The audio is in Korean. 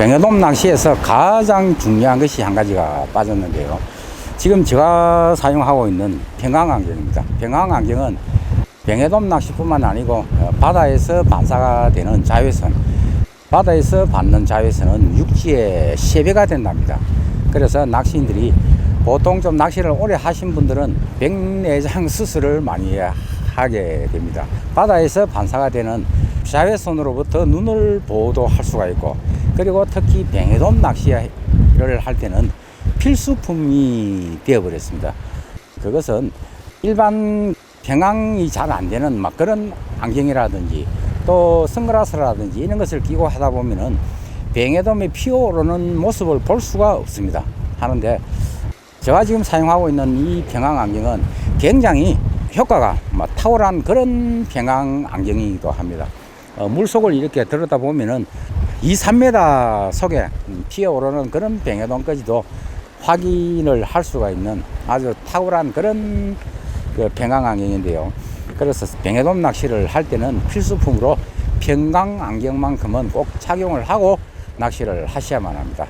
병해돔 낚시에서 가장 중요한 것이 한 가지가 빠졌는데요. 지금 제가 사용하고 있는 평강 안경입니다. 평강 안경은 병해돔 낚시뿐만 아니고 어, 바다에서 반사가 되는 자외선, 바다에서 받는 자외선은 육지의 3배가 된답니다. 그래서 낚시인들이 보통 좀 낚시를 오래 하신 분들은 백내장 수술을 많이 하게 됩니다. 바다에서 반사가 되는 자외선으로부터 눈을 보호도 할 수가 있고 그리고 특히 뱅에돔 낚시를 할 때는 필수품이 되어버렸습니다. 그것은 일반 평항이 잘 안 되는 막 그런 안경이라든지 또 선글라스라든지 이런 것을 끼고 하다 보면은 뱅에돔이 피어오르는 모습을 볼 수가 없습니다. 하는데 제가 지금 사용하고 있는 이 평항 안경은 굉장히 효과가 막 탁월한 그런 평항 안경이기도 합니다. 어, 물 속을 이렇게 들여다 보면은 2, 3m 속에 피어오르는 그런 병해돔까지도 확인을 할 수가 있는 아주 탁월한 그런 그 평강 안경인데요. 그래서 병해돔 낚시를 할 때는 필수품으로 평강 안경만큼은 꼭 착용을 하고 낚시를 하셔야만 합니다.